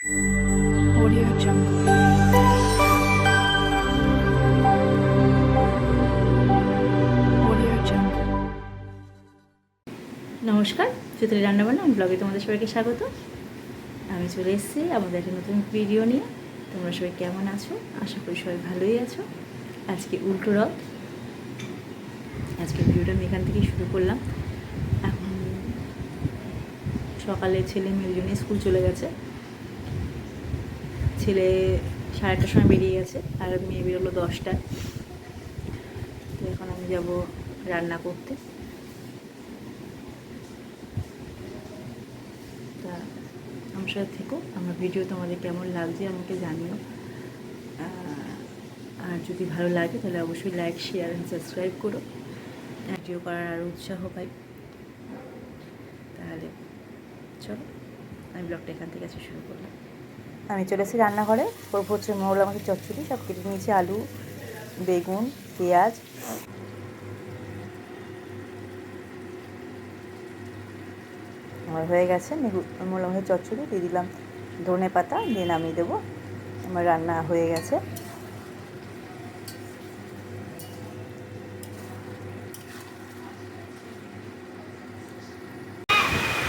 Audio Jungle. নমস্কার, চুতলি রান্নাবান্না, আমি ব্লগে তোমাদের সবাইকে স্বাগত। আমি চলে এসেছি আমাদের একটা নতুন ভিডিও নিয়ে। তোমরা সবাই কেমন আছো? আশা করি সবাই ভালোই আছো। আজকে উল্টো রথ। আজকে ভিডিওটা আমি এখান থেকেই শুরু করলাম। এখন সকালে ছেলে মেয়ে জন্য স্কুল চলে গেছে। ছেলে সাড়ে আটটার সময় বেরিয়ে গেছে, আর মেয়ে বেরোলো দশটায়। তো এখন আমি যাব রান্না করতে। তা আমার সাথে থেকো, আমার ভিডিও তোমাদের কেমন লাগছে আমাকে জানিও। আর যদি ভালো লাগে তাহলে অবশ্যই লাইক শেয়ার অ্যান্ড সাবস্ক্রাইব করো। ভিডিও করার আরও উৎসাহ পাই। তাহলে চলো, আমি ব্লগটা এখান থেকে শুরু করলাম। আমি চলে এসেছি রান্নাঘরে। করব হচ্ছে মোড় আমাকে চচ্চড়ি সব কেটে নিয়েছি আলু, বেগুন, পেঁয়াজ। আমার হয়ে গেছে মূল হয়ে চচ্চড়ি। দিয়ে দিলাম ধনে পাতা, দিয়ে নামিয়ে দেবো। আমার রান্না হয়ে গেছে।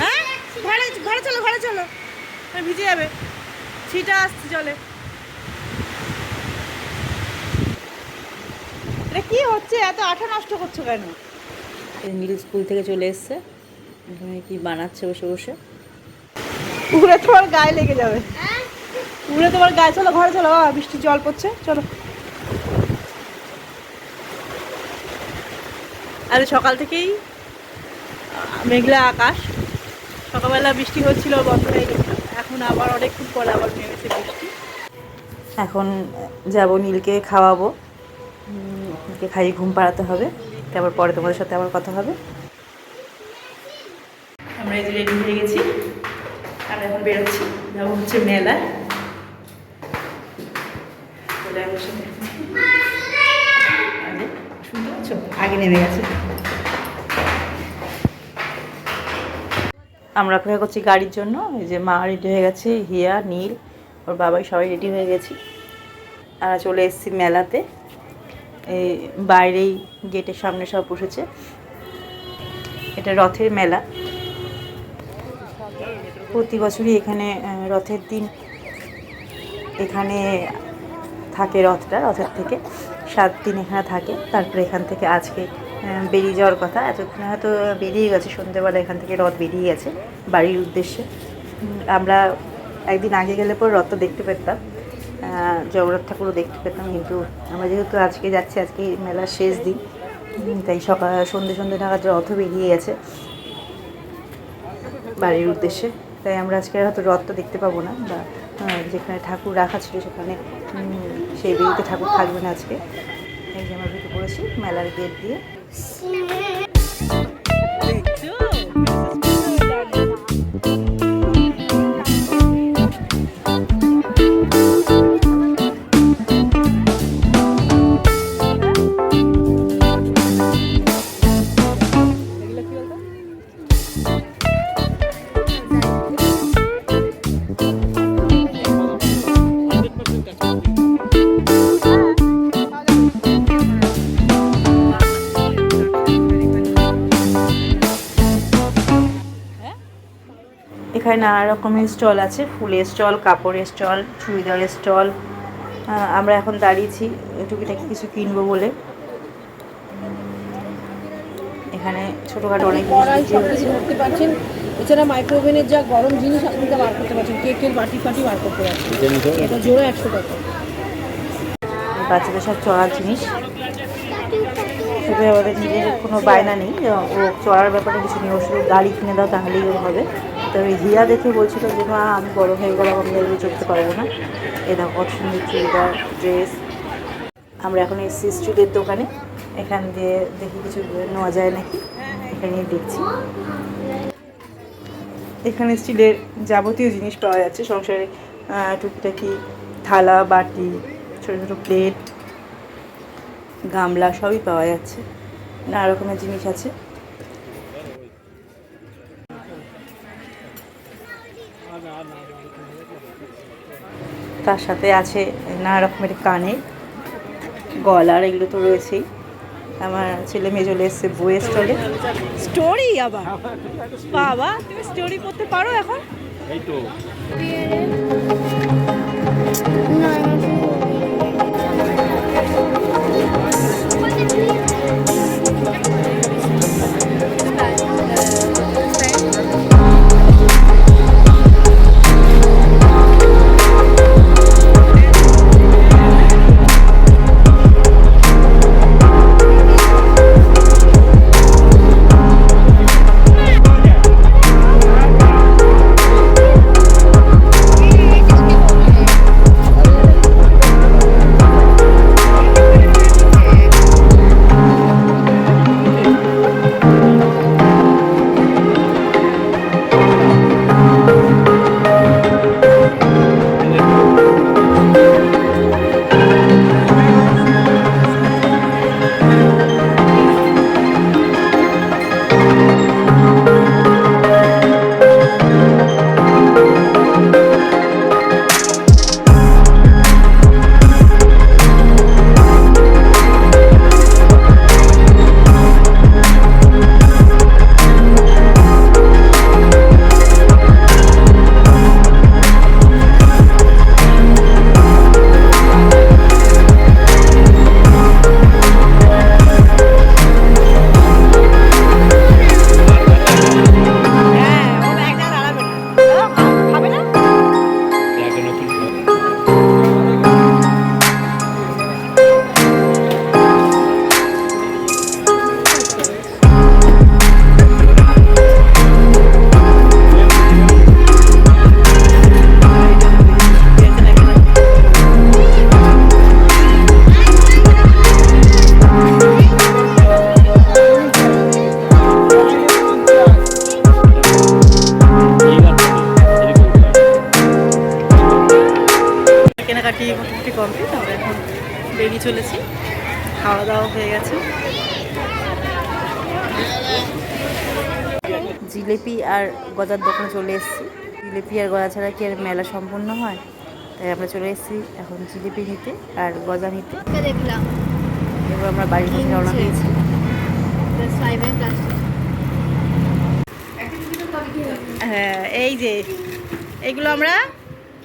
হ্যাঁ? ঘরে চলো ঘরে চলো। ভিজে যাবে। ছিটা আসছে এটা কি হচ্ছে? এত আঠা নষ্ট করছ কেন? নীল স্কুল থেকে চলে এসছে। এখানে কি বানাচ্ছে বসে বসে? উড়ে তোমার গায়ে লেগে যাবে। উড়ে তোমার গায়ে। চলো ঘরে চলো বাবা বৃষ্টি জল পড়ছে। চলো। আরে সকাল থেকেই মেঘলা আকাশ। সকালবেলা বৃষ্টি হচ্ছিল বন্ধ হয়ে গেছিল। এখন আবার অনেকক্ষণ পরে আবার নেমেছে বৃষ্টি। এখন যাব নীলকে খাওয়াবো। নীলকে খাইয়ে ঘুম পাড়াতে হবে। তারপর পরে তোমাদের সাথে আবার কথা হবে। আমরা এই যে রেডি হয়ে গেছি। আর এখন বেরোচ্ছি। যাব হচ্ছে মেলায়। শুনতে পাচ্ছ? আগে নেমে গেছে। আমরা অপেক্ষা করছি গাড়ির জন্য। এই যে মা রেডি হয়ে গেছে, হিয়া, নীল, ওর বাবাই সবাই রেডি হয়ে গেছি। আমরা চলে এসেছি মেলাতে। এই বাইরেই গেটের সামনে সব বসেছে। এটা রথের মেলা। প্রতি বছরই এখানে রথের দিন এখানে থাকে রথটা, রথের থেকে। সাত দিন এখানে থাকে। তারপরে এখান থেকে আজকে বেরিয়ে যাওয়ার কথা। এতক্ষণে হয়তো বেরিয়ে গেছে, সন্ধ্যেবেলা এখান থেকে রথ বেরিয়ে গেছে বাড়ির উদ্দেশ্যে। আমরা একদিন আগে গেলে পর রথটা দেখতে পেতাম। জগন্নাথ ঠাকুরও দেখতে পেতাম, কিন্তু আমরা যেহেতু আজকে যাচ্ছি, আজকে মেলার শেষ দিন তাই সকাল সন্ধ্যে সন্ধ্যে নাগাদ রথও বেরিয়ে গেছে বাড়ির উদ্দেশ্যে। তাই আমরা আজকে হয়তো রথটা দেখতে পাবো না, বা যেখানে ঠাকুর রাখা ছিল সেখানে সেই বেদিতে ঠাকুর থাকবে না আজকে। এই যে আমরা ঢুকে পড়েছি মেলার গেট দিয়ে। এখানে নানা রকমের স্টল আছে ফুলের স্টল কাপড়ের স্টল চুড়িদারের স্টল। আমরা এখন দাঁড়িয়েছি টুকিটাকি কিছু কিনবো বলে। এখানে ছোটোখাটো অনেক সব কিছু করতে পারছেন এছাড়া মাইক্রোওভেনের যা গরম জিনিস আপনি তা বার করতে পারছেন। কেকের বাটি ফাটি বার করতে পারছেন। এটা জোড়া একশো টাকা। বাচ্চাদের সব চড়ার জিনিস। শুধু ওদের নিজের কোনো বায়না নেই। ও চড়ার ব্যাপারে কিছু নিয়ে ওষুধ গাড়ি কিনে দাও তাহলেই ওর হবে। তবে হিয়া দেখে বলছিল যে, মা, আমি বড় হয়ে গেলাম, আমি এগুলো চড়তে পারব না। এ কত সুন্দর চুড়িদার, ড্রেস। আমরা এখন এসছি স্ট্রিটের দোকানে। এখান দিয়ে দেখি কিছু নেওয়া যায় নাকি। এখানে দেখছি। এখানে স্টিলের যাবতীয় জিনিস পাওয়া যাচ্ছে। সংসারে টুকিটাকি থালা, বাটি, ছোটো ছোটো প্লেট, গামলা সবই পাওয়া যাচ্ছে। নানা রকমের জিনিস আছে। তার সাথে আছে নানা রকমের কানের গলার এগুলো তো রয়েছেই। আমার ছেলে মেয়ে চলে এসছে বইয়ের স্টলে। স্টোরি আবার? বাবা তুমি স্টোরি করতে পারো এখন? হ্যাঁ কেনাকাটি মোটামুটি কমপ্লিট আমরা এখন বেরিয়ে চলেছি। খাওয়া দাওয়া হয়ে গেছে। জিলেপি আর গজার দোকানে চলে এসেছি। জিলেপি আর গজা ছাড়া কি আর মেলা সম্পূর্ণ হয়? তাই আমরা চলে এসেছি এখন জিলিপি নিতে আর গজা নিতে। দেখলাম। এবার আমরা বাড়ির থেকে রওনা দিয়েছি হ্যাঁ এই যে এগুলো আমরা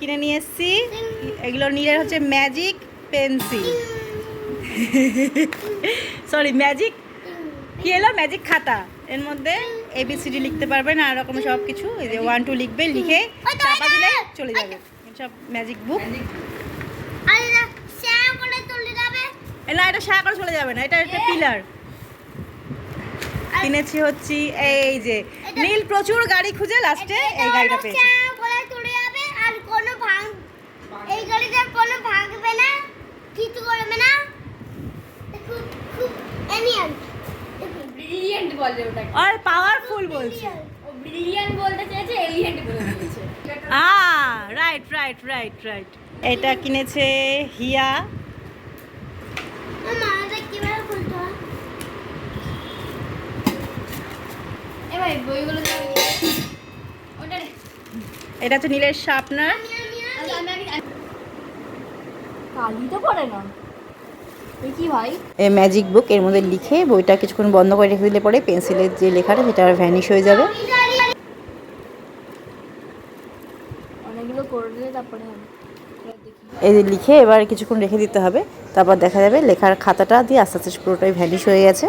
কিনে নিয়ে এসেছি। এগুলো নীলের হচ্ছে ম্যাজিক পেন্সিল। সরি, ম্যাজিক কি এলো ম্যাজিক খাতা। এর মধ্যে এবিসিডি লিখতে পারবেন আর রকম সব কিছু। এই যে ওয়ান টু লিখবে, লিখে চাপা দিলে চলে যাবে। সব ম্যাজিক বুক। না, এটা সারা করে চলে যাবে না, এটা একটা পিলার। কিনেছি হচ্ছে এই যে। নীল প্রচুর গাড়ি খুঁজে লাস্টে এই গাড়িটা পেয়েছে শ্যাম করে চলে যাবে আর কোনো ভাঙ এই গাড়িতে কোনো ভাঙবে না কিছু করবে না। খুব খুব এনিয়ান ব্রিলিয়েন্ট বলে ওটাকে। আর পাওয়ারফুল বলছে। ও ব্রিলিয়েন্ট বলতে চেয়েছে এলিয়েন্ট বলে দিয়েছে ah right right right right এটা কিনেছে হিয়া। এটা। হচ্ছে নীলের শার্পনার কালি তো পড়ে না। এই কি ভাই? এই ম্যাজিক বুক এর মধ্যে লিখে বইটা কিছুক্ষণ বন্ধ করে রেখে দিলে পরে পেন্সিলের যে লেখাটা সেটা ভ্যানিশ হয়ে যাবে। অনেকগুলো তারপরে এই যে লিখে এবার কিছুক্ষণ রেখে দিতে হবে তারপর দেখা যাবে লেখার খাতাটা দিয়ে আস্তে আস্তে পুরোটাই ভ্যানিশ হয়ে গেছে।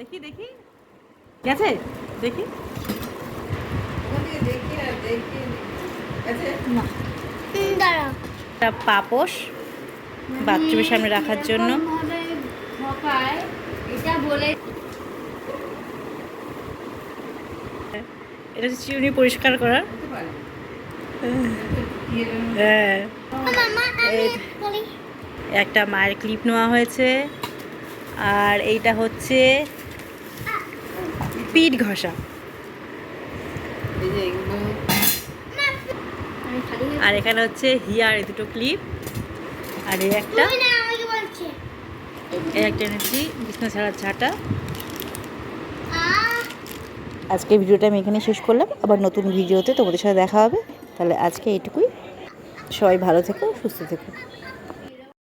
দেখি দেখি। ঠিক আছে দেখি পাপোশ। বাথরুমের সামনে রাখার জন্য। এটা চিরুনি পরিষ্কার করার হ্যাঁ। একটা মায়ের ক্লিপ নেওয়া হয়েছে। আর এইটা হচ্ছে পিঠ ঘষা। আর এখানে হচ্ছে হিয়ার দুটো ক্লিপ। আর এই একটা? তুই না আমাকে বলছে। এই একটা এনেছি বিছনা ছাড়ার ছাটা। আজকে ভিডিওটা আমি এখানে শেষ করলাম। আবার নতুন ভিডিওতে তোমাদের সাথে দেখা হবে। তাহলে আজকে এটুকুই সবাই ভালো থেকো সুস্থ থেকো।